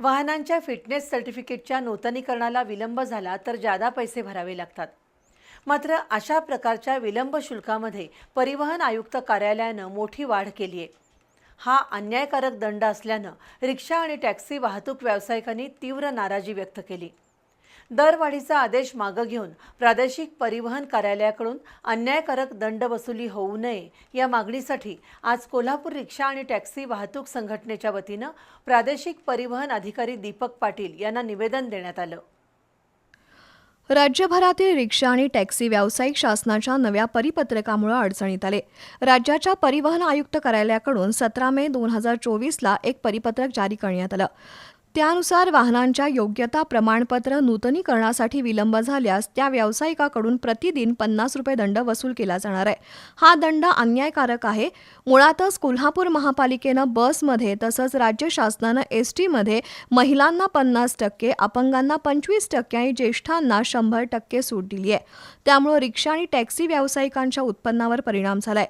वाहनांच्या फिटनेस सर्टिफिकेटच्या नूतनीकरणाला विलंब झाला तर जादा पैसे भरावे लागतात. मात्र अशा प्रकारच्या विलंब शुल्कामध्ये परिवहन आयुक्त कार्यालयानं मोठी वाढ केली आहे. हा अन्यायकारक दंड असल्यानं रिक्षा आणि टॅक्सी वाहतूक व्यावसायिकांनी तीव्र नाराजी व्यक्त केली. दरवाढीचा आदेश मागं घेऊन प्रादेशिक परिवहन कार्यालयाकडून अन्यायकारक दंड वसुली होऊ नये या मागणीसाठी आज कोल्हापूर रिक्षा आणि टॅक्सी वाहतूक संघटनेच्या वतीनं प्रादेशिक परिवहन अधिकारी दीपक पाटील यांना निवेदन देण्यात आलं. राज्यभरातील रिक्षा आणि टॅक्सी व्यावसायिक शासनाच्या नव्या परिपत्रकामुळे अडचणीत आले. राज्याच्या परिवहन आयुक्त कार्यालयाकडून सतरा मे दोन हजार चोवीसला एक परिपत्रक जारी करण्यात आलं. त्यानुसार वाहनांच्या योग्यता प्रमाणपत्र नूतनीकरणासाठी विलंब झाल्यास त्या व्यावसायिकाकडून प्रतिदिन पन्नास रुपये दंड वसूल केला जाणार आहे. हा दंड अन्यायकारक आहे. मुळातच कोल्हापूर महापालिकेनं बसमध्ये तसंच राज्य शासनानं एस टीमध्ये महिलांना पन्नास टक्के अपंगांना पंचवीस टक्के आणि ज्येष्ठांना शंभर टक्के सूट दिली आहे. त्यामुळं रिक्षा आणि टॅक्सी व्यावसायिकांच्या उत्पन्नावर परिणाम झालाय.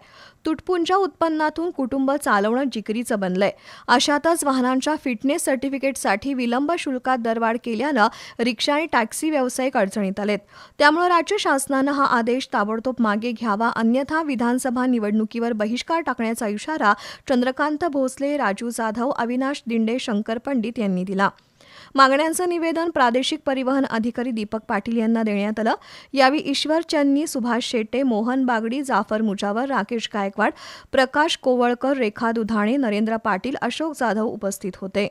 तुटपुंच्या उत्पन्नातून कुटुंब चालवणं जिकरीचं बनलंय. अशातच वाहनांच्या फिटनेस सर्टिफिकेटसाठी विलंब शुल्कात दरवाढ केल्यानं रिक्षा आणि टॅक्सी व्यावसायिक अडचणीत आलेत. त्यामुळे राज्य शासनानं हा आदेश ताबडतोब मागे घ्यावा अन्यथा विधानसभा निवडणुकीवर बहिष्कार टाकण्याचा इशारा चंद्रकांत भोसले राजू जाधव अविनाश दिंडे शंकर पंडित यांनी दिला. मागण्यांचं निवेदन प्रादेशिक परिवहन अधिकारी दीपक पाटील यांना देण्यात आलं. यावेळी ईश्वर चन्नी सुभाष शेट्टे मोहन बागडी जाफर मुजावर राकेश गायकवाड प्रकाश कोवळकर रेखा दुधाणे नरेंद्र पाटील अशोक जाधव उपस्थित होते.